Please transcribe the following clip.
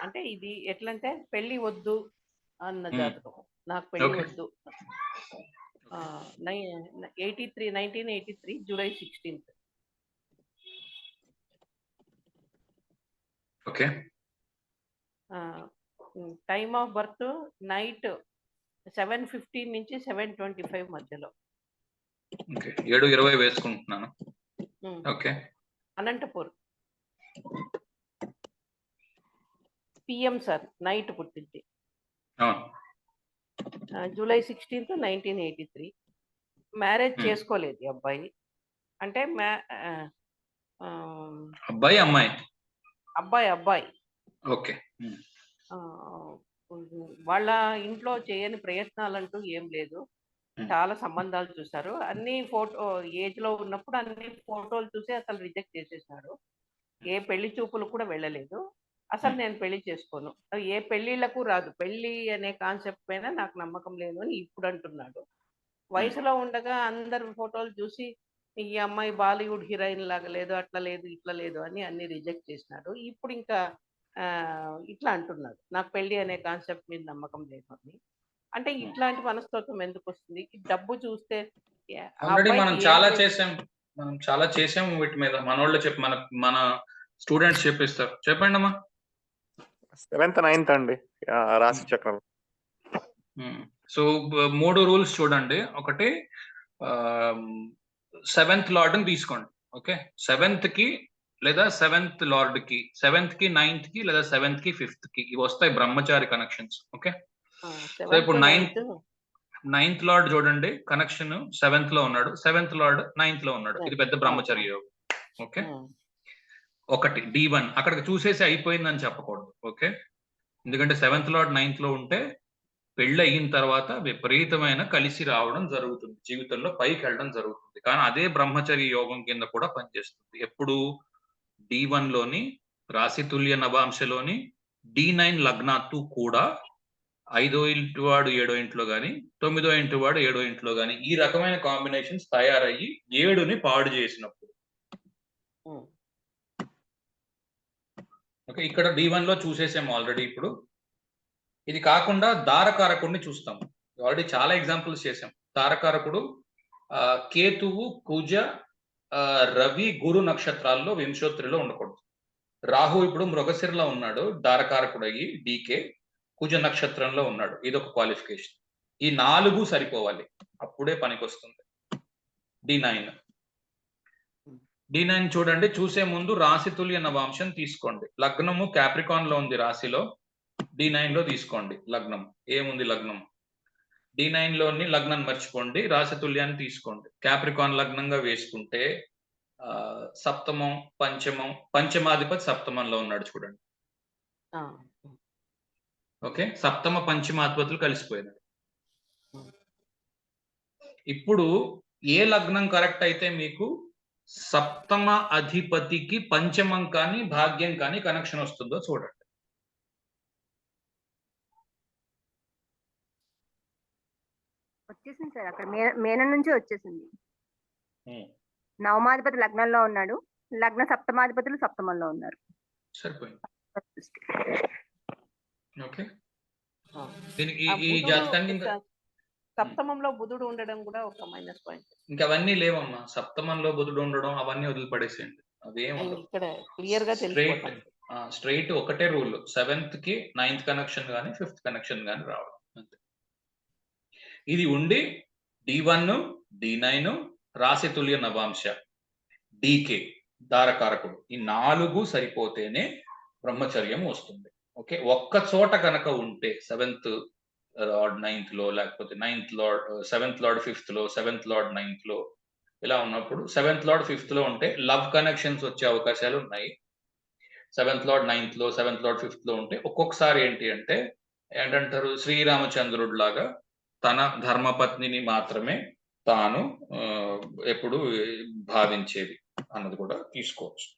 అంటే ఇది ఎట్లంటే పెళ్ళి వద్దు అన్న. జాతకం. నాకు పెళ్ళి. వద్దు. Eighty three nineteen eighty three July sixteenth. Okay. Time of birth night seven fifteen నుంచి సెవెన్ ట్వంటీ ఫైవ్ మధ్యలో. ఏడు ఇరవై వేసుకుంటున్నాను. Okay. Anantapur. PM sir night పుట్టింది. July sixteenth nineteen eighty three marriage Hmm. చేసుకోలేదు అబ్బాయి. అంటే అబ్బాయి అమ్మాయి? అబ్బాయి అబ్బాయి. ఓకే. ఆ, వాళ్ళ ఇంట్లో చేయని ప్రయత్నాలంటూ ఏం లేదు. Hmm. చాలా సంబంధాలు చూశారు. అన్ని ఫోటో ఏజ్లో ఉన్నప్పుడు అన్ని ఫోటోలు చూసి అసలు రిజెక్ట్ చేసేసినాడు ఏ పెళ్ళి చూపులు కూడా వెళ్ళలేదు. అసలు నేను పెళ్ళి చేసుకోను. ఏ పెళ్ళిళ్ళకు రాదు. పెళ్ళి అనే కాన్సెప్ట్ పైన నాకు నమ్మకం లేదు అని ఇప్పుడు అంటున్నాడు. వయసులో ఉండగా అందరు ఫోటోలు చూసి ఈ అమ్మాయి బాలీవుడ్ హీరోయిన్ లాగా లేదు అట్లా లేదు ఇట్లా లేదు అని అన్ని రిజెక్ట్ చేసినాడు. ఇప్పుడు ఇంకా ఇట్లా అంటున్నాడు. నాకు పెళ్ళి అనే కాన్సెప్ట్ మీద నమ్మకం లేదు అని. అంటే ఇట్లాంటి మనస్తత్వం ఎందుకు వస్తుంది? డబ్బు చూస్తే మనం చాలా చేసాం. మనం చాలా చేసాం వీటి మీద. మన వాళ్ళు చెప్పి మన మన స్టూడెంట్స్ చెప్పిస్తారు. చెప్పండి అమ్మా సెవెంత్ నైన్త్ అండి. రాశి చక్రం. సో మూడు రూల్స్ చూడండి. ఒకటి సెవెంత్ లార్డ్ని తీసుకోండి. ఓకే? సెవెంత్కి లేదా సెవెంత్ లార్డ్కి సెవెంత్కి నైన్త్కి లేదా సెవెంత్కి ఫిఫ్త్కి ఇవి వస్తాయి బ్రహ్మచారి కనెక్షన్స్. ఓకే? ఆ, ఇప్పుడు ninth, నైన్త్. లార్డ్ చూడండి. కనెక్షన్ సెవెంత్లో ఉన్నాడు. సెవెంత్ లార్డ్ నైన్త్లో ఉన్నాడు. ఇది పెద్ద బ్రహ్మచర్య యోగం. ఓకే? ఉమ్, ఒకటి డి వన్ అక్కడికి చూసేసి అయిపోయిందని చెప్పకూడదు ఓకే? ఎందుకంటే సెవెంత్లో నైన్త్లో ఉంటే పెళ్ళి అయిన తర్వాత విపరీతమైన కలిసి రావడం జరుగుతుంది. జీవితంలో పైకి వెళ్ళడం జరుగుతుంది. కానీ అదే బ్రహ్మచర్య యోగం కింద కూడా పనిచేస్తుంది. ఎప్పుడు డి వన్లోని రాశితుల్య నవాంశలోని డి నైన్ లగ్నాత్తు కూడా ఐదో ఇంటి వాడు ఏడో ఇంట్లో కానీ తొమ్మిదో ఇంటి వాడు ఏడో ఇంట్లో కానీ ఈ రకమైన కాంబినేషన్స్ తయారయ్యి ఏడుని పాడు చేసినప్పుడు ఓకే ఇక్కడ డి వన్లో చూసేసాము ఆల్రెడీ ఇప్పుడు. ఇది కాకుండా దారకారకుడిని చూస్తాం. ఆల్రెడీ చాలా ఎగ్జాంపుల్స్ చేసాం. దారకారకుడు కేతువు కుజ రవి గురు నక్షత్రాల్లో వింశోత్రిలో ఉండకూడదు. రాహు ఇప్పుడు మృగశిరలో ఉన్నాడు దారకారకుడు అయ్యి డీకే కుజ నక్షత్రంలో ఉన్నాడు. ఇది ఒక క్వాలిఫికేషన్ ఈ నాలుగు సరిపోవాలి. అప్పుడే పనికి వస్తుంది డి నైన్ నైన్ చూడండి చూసే ముందు రాశి తుల్య నవాంశం తీసుకోండి. లగ్నము క్యాప్రికాన్లో ఉంది రాశిలో డి నైన్లో తీసుకోండి లగ్నం. ఏముంది లగ్నం? డి నైన్లోని లగ్నం మర్చిపోండి రాశి తుల్యాన్ని తీసుకోండి. క్యాప్రికాన్ లగ్నంగా వేసుకుంటే సప్తమం పంచమం పంచమాధిపతి సప్తమంలో ఉన్నాడు చూడండి. ఓకే? సప్తమ పంచమాధిపతులు కలిసిపోయినాడు ఇప్పుడు ఏ లగ్నం కరెక్ట్ అయితే మీకు సప్తమ అధిపతికి పంచమం కానీ భాగ్యం కానీ కనెక్షన్ వస్తుందో చూడండి. వచ్చేసింది సార్ అక్కడ మేనం నుంచి వచ్చేసింది. నవమాధిపతి లగ్నంలో ఉన్నాడు. లగ్న సప్తమాధిపతులు సప్తమంలో ఉన్నారు. సరిపోయింది. ఓకే. ఆ. దీనికి ఈ- జాతకానికి సప్తమంలో బుధుడు ఉండడం కూడా ఒక మైనస్ పాయింట్ ఇంకా అవన్నీ లేవమ్మా. సప్తమంలో బుధుడు ఉండడం అవన్నీ వదిలిపడేసేయండి. అదేం ఇక్కడ క్లియర్గా స్ట్రైట్ తెలిసిపోతుంది స్ట్రైట్ ఒకటే రూల్ సెవెంత్కి నైన్త్ కనెక్షన్ కానీ ఫిఫ్త్ కనెక్షన్ కానీ రావడం అంతే. ఇది ఉండి డి వన్ డి నైన్ రాశి తుల్య నవాంశ డికే దారకారకుడు. ఈ నాలుగు సరిపోతేనే బ్రహ్మచర్యం వస్తుంది. ఓకే? ఒక్క చోట కనుక ఉంటే సెవెంత్ లార్డ్ నైన్త్లో లేకపోతే నైన్త్ లార్డ్ సెవెంత్ లార్డ్ ఫిఫ్త్లో సెవెంత్ లార్డ్ నైన్త్లో ఇలా ఉన్నప్పుడు సెవెంత్ లార్డ్ ఫిఫ్త్లో ఉంటే లవ్ కనెక్షన్స్ వచ్చే అవకాశాలు ఉన్నాయి. సెవెంత్ లార్డ్ నైన్త్లో సెవెంత్ లార్డ్ ఫిఫ్త్లో ఉంటే ఒక్కొక్కసారి ఏంటి అంటే ఏంటంటారు? శ్రీరామచంద్రుడు లాగా తన ధర్మపత్నిని మాత్రమే తాను uh, ఎప్పుడు భావించేది అన్నది కూడా తీసుకోవచ్చు.